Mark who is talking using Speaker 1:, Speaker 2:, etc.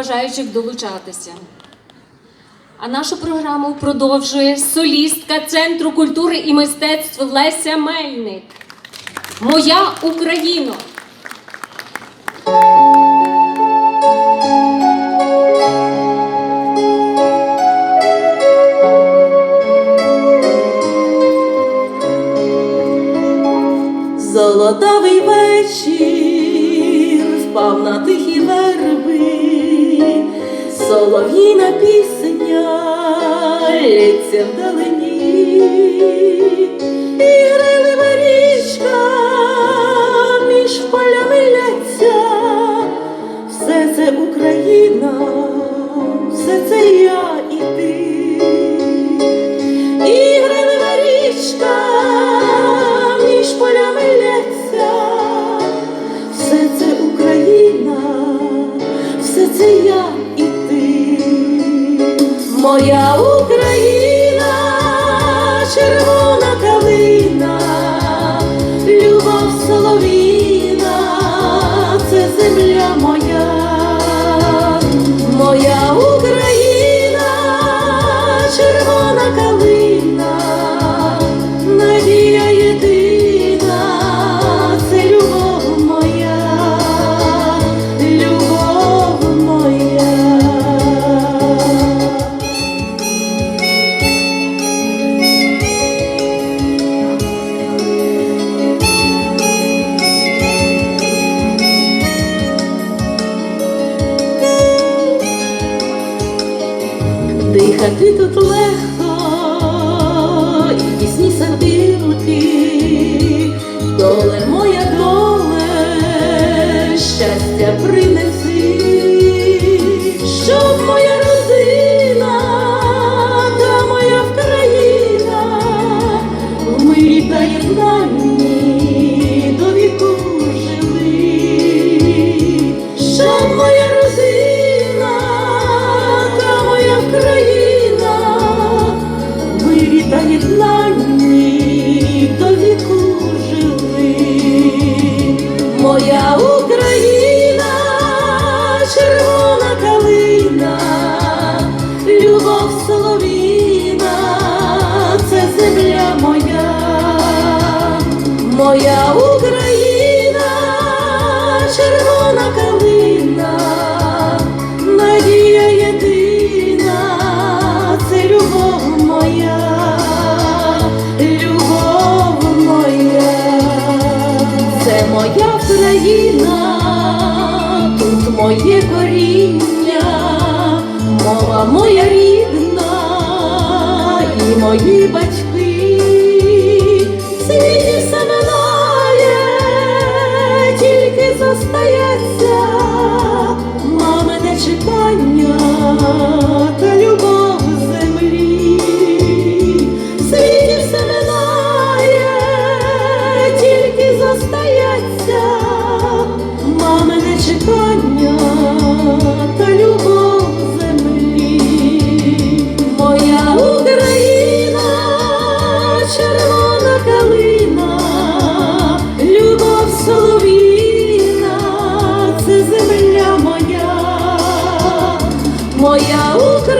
Speaker 1: бажаючих долучатися. А нашу програму продовжує солістка Центру культури і мистецтв Леся Мельник. Моя Україно.
Speaker 2: Золотавий вечір впав на тихі верби, солов'їна пісня лється вдалині, і грилива річка між полями лється, все це Україна, все це я моя Україна, червона калина, любов соловіна, це земля моя, моя Україна, червона калина, Дихати тут легко, і пісні сердилки, доле моя доле, щастя та єднанні до віку жили. Моя моя країна, тут моє коріння, мова моя рідна і мої батьки. Моя Україна.